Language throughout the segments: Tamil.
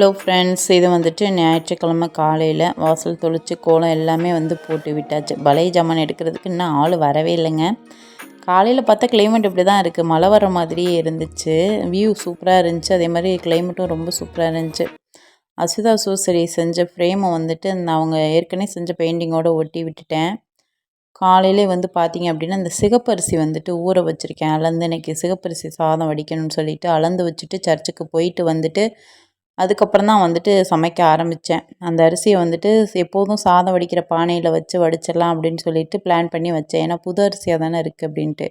ஹலோ ஃப்ரெண்ட்ஸ் இது வந்துட்டு ஞாயிற்றுக்கிழமை காலையில் வாசல் தொளிச்சு கோலம் எல்லாமே வந்து போட்டு விட்டாச்சு. பழைய ஜாமான் எடுக்கிறதுக்கு இன்னும் ஆள் வரவே இல்லைங்க. காலையில் பார்த்தா கிளைமேட் இப்படி தான் இருக்குது மழை வர மாதிரியே இருந்துச்சு. வியூ சூப்பராக இருந்துச்சு. அதே மாதிரி கிளைமேட்டும் ரொம்ப சூப்பராக இருந்துச்சு. அசுதா சூசரி செஞ்ச ஃப்ரேமை வந்துட்டு நான் அவங்க ஏற்கனவே செஞ்ச பெயிண்டிங்கோடு ஒட்டி விட்டுட்டேன். காலையிலே வந்து பார்த்தீங்க அப்படின்னா இந்த சிகப்பரிசி வந்துட்டு ஊற வச்சுருக்கேன். அளந்து இன்றைக்கி சிகப்பரிசி சாதம் வடிக்கணும்னு சொல்லிட்டு அளந்து வச்சுட்டு சர்ச்சுக்கு போயிட்டு வந்துட்டு அதுக்கப்புறம் தான் வந்துட்டு சமைக்க ஆரம்பித்தேன் அந்த அரிசியை வந்துட்டு எப்போதும் சாதம் வடிக்கிற பானையில் வச்சு வடிச்சிடலாம் அப்படின்னு சொல்லிட்டு பிளான் பண்ணி வச்சேன். ஏன்னா புது அரிசியாக தானே இருக்குது அப்படின்ட்டு.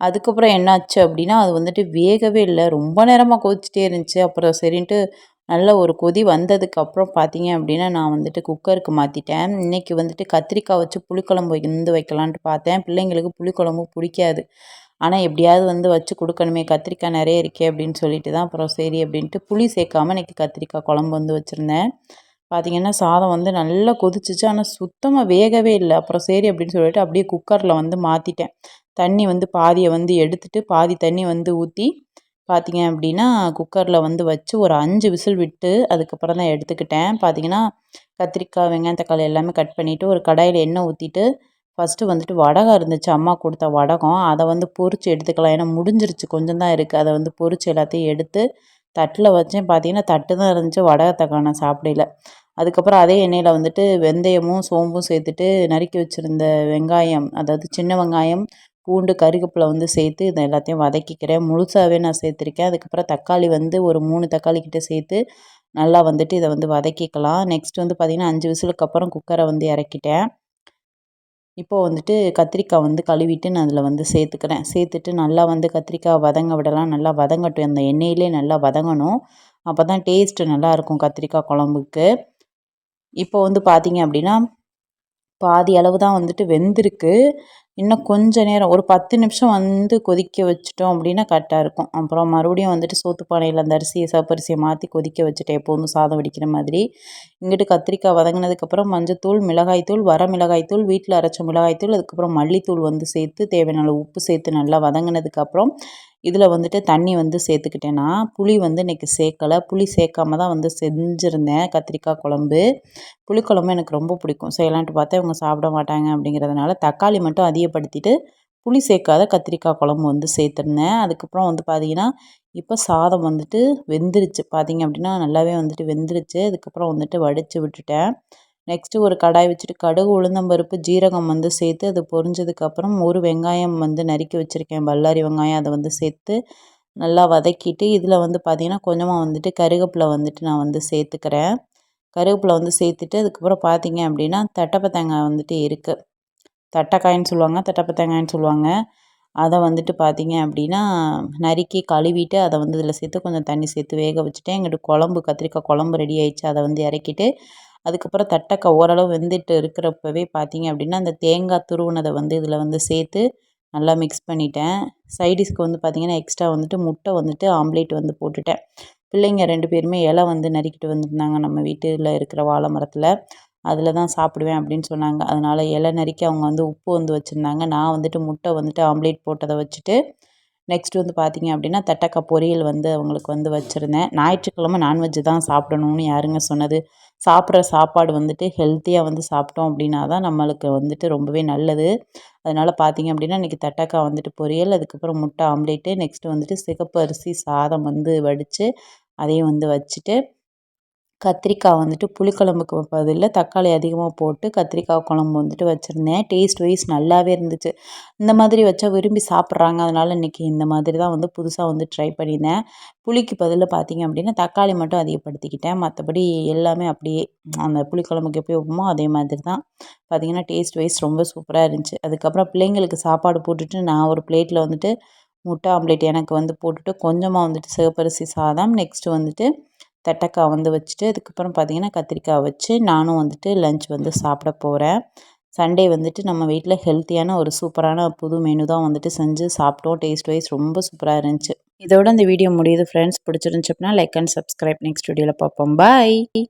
அதுக்கப்புறம் என்னாச்சு அப்படின்னா அது வந்துட்டு வேகவே இல்லை. ரொம்ப நேரமாக கொதிச்சிட்டே இருந்துச்சு. அப்புறம் சரின்ட்டு நல்ல ஒரு கொதி வந்ததுக்கப்புறம் பார்த்தீங்க அப்படின்னா நான் வந்துட்டு குக்கருக்கு மாற்றிட்டேன் இன்றைக்கி வந்துட்டு கத்திரிக்காய் வச்சு புளிக்குழம்பு வந்து வைக்கலான்ட்டு பார்த்தேன். பிள்ளைங்களுக்கு புளிக்குழம்பு பிடிக்காது. ஆனால் எப்படியாவது வந்து வச்சு கொடுக்கணுமே கத்திரிக்காய் நிறைய இருக்கே அப்படின்னு சொல்லிட்டு தான் அப்புறம் சரி அப்படின்ட்டு புளி சேர்க்காமல் இன்றைக்கி கத்திரிக்காய் குழம்பு வந்து வச்சுருந்தேன். பார்த்திங்கன்னா சாதம் வந்து நல்லா கொதிச்சிச்சு. ஆனால் சுத்தமாக வேகவே இல்லை. அப்புறம் சரி அப்படின்னு சொல்லிட்டு அப்படியே குக்கரில் வந்து மாற்றிட்டேன் தண்ணி வந்து பாதியை வந்து எடுத்துட்டு பாதி தண்ணி வந்து ஊற்றி பார்த்திங்க அப்படின்னா குக்கரில் வந்து வச்சு ஒரு அஞ்சு விசில் விட்டு அதுக்கப்புறம் தான் எடுத்துக்கிட்டேன். பார்த்திங்கன்னா கத்திரிக்காய் வெங்காயம் தக்காளி எல்லாமே கட் பண்ணிவிட்டு ஒரு கடாயில் எண்ணெய் ஊற்றிட்டு ஃபஸ்ட்டு வந்துட்டு வடகம் இருந்துச்சு அம்மா கொடுத்த வடகம். அதை வந்து பொறிச்சு எடுத்துக்கலாம். ஏன்னா முடிஞ்சிருச்சு. கொஞ்சம் தான் இருக்குது அதை வந்து பொறிச்சு எல்லாத்தையும் எடுத்து தட்டில் வச்சேன். பார்த்தீங்கன்னா தட்டு தான் இருந்துச்சு வடகத்தை காண சாப்பிடல. அதுக்கப்புறம் அதே எண்ணெயில் வந்துட்டு வெந்தயமும் சோம்பும் சேர்த்துட்டு நறுக்கி வச்சுருந்த வெங்காயம் அதாவது சின்ன வெங்காயம் பூண்டு கருகப்பில் வந்து சேர்த்து இதை எல்லாத்தையும் வதக்கிக்கிறேன். முழுசாகவே நான் சேர்த்துருக்கேன். அதுக்கப்புறம் தக்காளி வந்து ஒரு மூணு தக்காளி கிட்டே சேர்த்து நல்லா வந்துட்டு இதை வந்து வதக்கிக்கலாம். நெக்ஸ்ட் வந்து பார்த்திங்கன்னா அஞ்சு விசிலுக்கு அப்புறம் குக்கரை வந்து இறக்கிட்டேன். இப்போது வந்துட்டு கத்திரிக்காய் வந்து கழுவிட்டு நான் அதில் வந்து சேர்த்துக்கிறேன். சேர்த்துட்டு நல்லா வந்து கத்திரிக்காய் வதங்க விடலாம். நல்லா வதங்கட்டும். அந்த எண்ணெயிலே நல்லா வதங்கணும். அப்போ தான் டேஸ்ட்டு நல்லாயிருக்கும் கத்திரிக்காய் குழம்புக்கு. இப்போ வந்து பார்த்திங்க அப்படின்னா பாதி அளவு தான் வந்துட்டு வெந்திருக்கு. இன்னும் கொஞ்சம் நேரம் ஒரு பத்து நிமிஷம் வந்து கொதிக்க வச்சிட்டோம் அப்படின்னா கரெக்டாக இருக்கும். அப்புறம் மறுபடியும் வந்துட்டு சோத்து பானையில் அந்த அரிசியை சப்பரிசியை மாற்றி கொதிக்க வச்சுட்டேன் எப்போதும் சாதம் வடிக்கிற மாதிரி. இங்கிட்டு கத்திரிக்காய் வதங்கினதுக்கப்புறம் மஞ்சத்தூள் மிளகாய்த்தூள் வர மிளகாய்த்தூள் வீட்டில் அரைச்ச மிளகாய்த்தூள் அதுக்கப்புறம் மல்லித்தூள் வந்து சேர்த்து தேவையான உப்பு சேர்த்து நல்லா வதங்கினதுக்கப்புறம் இதில் வந்துட்டு தண்ணி வந்து சேர்த்துக்கிட்டேன்னா புளி வந்து இன்றைக்கி சேர்க்கலை. புளி சேர்க்காம தான் வந்து செஞ்சுருந்தேன் கத்திரிக்காய் குழம்பு. புளிக்குழம்பு எனக்கு ரொம்ப பிடிக்கும். செய்யலான்ட்டு பார்த்தா இவங்க சாப்பிட மாட்டாங்க அப்படிங்கிறதுனால தக்காளி மட்டும் அதிகப்படுத்திட்டு புளி சேர்க்காத கத்திரிக்காய் குழம்பு வந்து சேர்த்துருந்தேன். அதுக்கப்புறம் வந்து பார்த்திங்கன்னா இப்போ சாதம் வந்துட்டு வெந்துருச்சு. பார்த்திங்க அப்படின்னா நல்லாவே வந்துட்டு வெந்துருச்சு. அதுக்கப்புறம் வந்துட்டு வடித்து விட்டுட்டேன். நெக்ஸ்ட்டு ஒரு கடாய் வச்சுட்டு கடுகு உளுந்தம்பருப்பு ஜீரகம் வந்து சேர்த்து அது பொரிஞ்சதுக்கப்புறம் ஒரு வெங்காயம் வந்து நறுக்கி வச்சுருக்கேன். பல்லாரி வெங்காயம் அதை வந்து சேர்த்து நல்லா வதக்கிட்டு இதில் வந்து பார்த்திங்கன்னா கொஞ்சமாக வந்துட்டு கருவேப்பிலை வந்துட்டு நான் வந்து சேர்த்துக்கிறேன். கருவேப்பிலை வந்து சேர்த்துட்டு அதுக்கப்புறம் பார்த்திங்க அப்படின்னா தட்டப்பத்தேங்காய் வந்துட்டு இருக்குது தட்டைக்காயின்னு சொல்லுவாங்க தட்டப்பத்தேங்காய்ன்னு சொல்லுவாங்க. அதை வந்துட்டு பார்த்திங்க அப்படின்னா நறுக்கி கழுவிட்டு அதை வந்து இதில் சேர்த்து கொஞ்சம் தண்ணி சேர்த்து வேக வச்சுட்டேன் எங்கிட்ட குழம்பு கத்திரிக்காய் குழம்பு ரெடி ஆயிடுச்சு அதை வந்து இறக்கிட்டு அதுக்கப்புறம் தட்டக்காய் ஓரளவு வெந்துட்டு இருக்கிறப்பவே பார்த்தீங்க அப்படின்னா அந்த தேங்காய் துருவினதை வந்து இதில் வந்து சேர்த்து நல்லா மிக்ஸ் பண்ணிட்டேன். சைடிஷ்க்கு வந்து பார்த்திங்கன்னா எக்ஸ்ட்ரா வந்துட்டு முட்டை வந்துட்டு ஆம்லேட் வந்து போட்டுட்டேன். பிள்ளைங்க ரெண்டு பேருமே இலை வந்து நறுக்கிட்டு வந்திருந்தாங்க நம்ம வீட்டில் இருக்கிற வாழை மரத்தில். அதில் தான் சாப்பிடுவேன் அப்படின்னு சொன்னாங்க. அதனால் இலை நறுக்கி அவங்க வந்து உப்பு வந்து வச்சுருந்தாங்க. நான் வந்துட்டு முட்டை வந்துட்டு ஆம்லேட் போட்டதை வச்சுட்டு நெக்ஸ்ட் வந்து பார்த்திங்க அப்படின்னா தட்டக்காய் பொரியல் வந்து அவங்களுக்கு வந்து வச்சுருந்தேன். ஞாயிற்றுக்கிழமை நான்வெஜ்ஜு தான் சாப்பிடணும்னு யாருங்க சொன்னது? சாப்பிட்ற சாப்பாடு வந்துட்டு ஹெல்த்தியாக வந்து சாப்பிட்டோம் அப்படின்னா தான் நம்மளுக்கு வந்துட்டு ரொம்பவே நல்லது. அதனால் பார்த்திங்க அப்படின்னா இன்றைக்கி தட்டக்காய் வந்துட்டு பொரியல் அதுக்கப்புறம் முட்டை ஆம்லேட்டு நெக்ஸ்ட்டு வந்துட்டு சிகப்பு அரிசி சாதம் வந்து வடித்து அதையும் வந்து வச்சுட்டு கத்திரிக்காய் வந்துட்டு புளிக்குழம்புக்கு பதில் தக்காளி அதிகமாக போட்டு கத்திரிக்காய் குழம்பு வந்துட்டு வச்சுருந்தேன். டேஸ்ட் வைஸ் நல்லாவே இருந்துச்சு. இந்த மாதிரி வச்சா விரும்பி சாப்பிட்றாங்க. அதனால் இன்றைக்கி இந்த மாதிரி தான் வந்து புதுசாக வந்து ட்ரை பண்ணியிருந்தேன் புளிக்கு பதில் பார்த்திங்க அப்படின்னா தக்காளி மட்டும் அதிகப்படுத்திக்கிட்டேன். மற்றபடி எல்லாமே அப்படியே அந்த புளிக்குழம்புக்கு எப்படி வைப்போமோ அதே மாதிரி தான். பார்த்திங்கன்னா டேஸ்ட் வைஸ் ரொம்ப சூப்பராக இருந்துச்சு. அதுக்கப்புறம் பிள்ளைங்களுக்கு சாப்பாடு போட்டுட்டு நான் ஒரு பிளேட்டில் வந்துட்டு முட்டை ஆம்லேட் எனக்கு வந்து போட்டுட்டு கொஞ்சமாக வந்துட்டு சிவப்பரிசி சாதம். நெக்ஸ்ட்டு வந்துட்டு தட்டக்காய் வந்து வச்சுட்டு அதுக்கப்புறம் பார்த்திங்கன்னா கத்திரிக்காய் வச்சு நானும் வந்துட்டு லஞ்ச் வந்து சாப்பிட போகிறேன் சண்டே வந்துட்டு நம்ம வீட்டில் ஹெல்த்தியான ஒரு சூப்பரான புது மெனு தான் வந்துட்டு செஞ்சு சாப்பிட்டோம். டேஸ்ட் வைஸ் ரொம்ப சூப்பராக இருந்துச்சு. இதோட இந்த வீடியோ முடியுது ஃப்ரெண்ட்ஸ் பிடிச்சிருந்துச்சு அப்படின்னா லைக் அண்ட் சப்ஸ்கிரைப் நெக்ஸ்ட் வீடியோவில் பார்ப்போம். பாய்